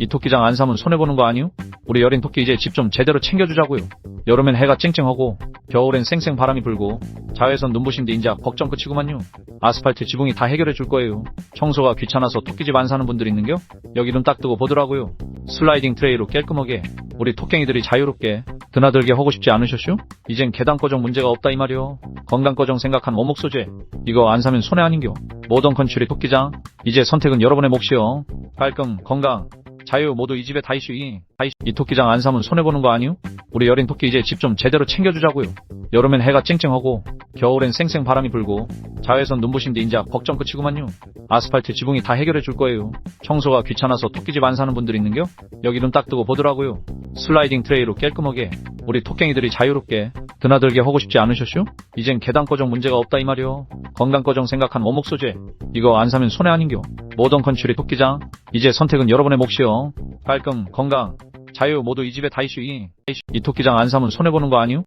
이 토끼장 안 사면 손해보는 거 아니요? 우리 여린 토끼 이제 집 좀 제대로 챙겨주자고요. 여름엔 해가 쨍쨍하고 겨울엔 쌩쌩 바람이 불고 자외선 눈부신데 인자 걱정 끝이구만요. 아스팔트 지붕이 다 해결해 줄 거예요. 청소가 귀찮아서 토끼집 안 사는 분들 있는겨? 여기 눈 딱 뜨고 보더라고요. 슬라이딩 트레이로 깔끔하게 우리 토깽이들이 자유롭게 드나들게 하고 싶지 않으셨슈? 이젠 계단 고정 문제가 없다 이 말이요. 건강 고정 생각한 원목 소재. 이거 안 사면 손해 아닌겨. 모던 컨츄리 토끼장. 이제 선택은 여러분의 몫이요. 깔끔, 건강, 자유 모두 이 집에 다 이슈 이. 다 이슈. 이 토끼장 안 사면 손해 보는 거 아니요? 우리 여린 토끼 이제 집 좀 제대로 챙겨주자고요. 여름엔 해가 쨍쨍하고 겨울엔 쌩쌩 바람이 불고 자외선 눈부신데 인자 걱정 끝이구만요. 아스팔트 지붕이 다 해결해 줄 거예요. 청소가 귀찮아서 토끼집 안 사는 분들 있는겨? 여기 눈 딱 뜨고 보더라고요. 슬라이딩 트레이로 깔끔하게 우리 토깽이들이 자유롭게 드나들게 하고 싶지 않으셨슈? 이젠 계단 고정 문제가 없다 이 말이요. 건강 고정 생각한 원목 소재. 이거 안 사면 손해 아닌겨. 모던 컨츄리 토끼장. 이제 선택은 여러분의 몫이요. 깔끔, 건강, 자유 모두 이 집에 다 이슈 이. 이 토끼장 안 사면 손해 보는 거 아니요?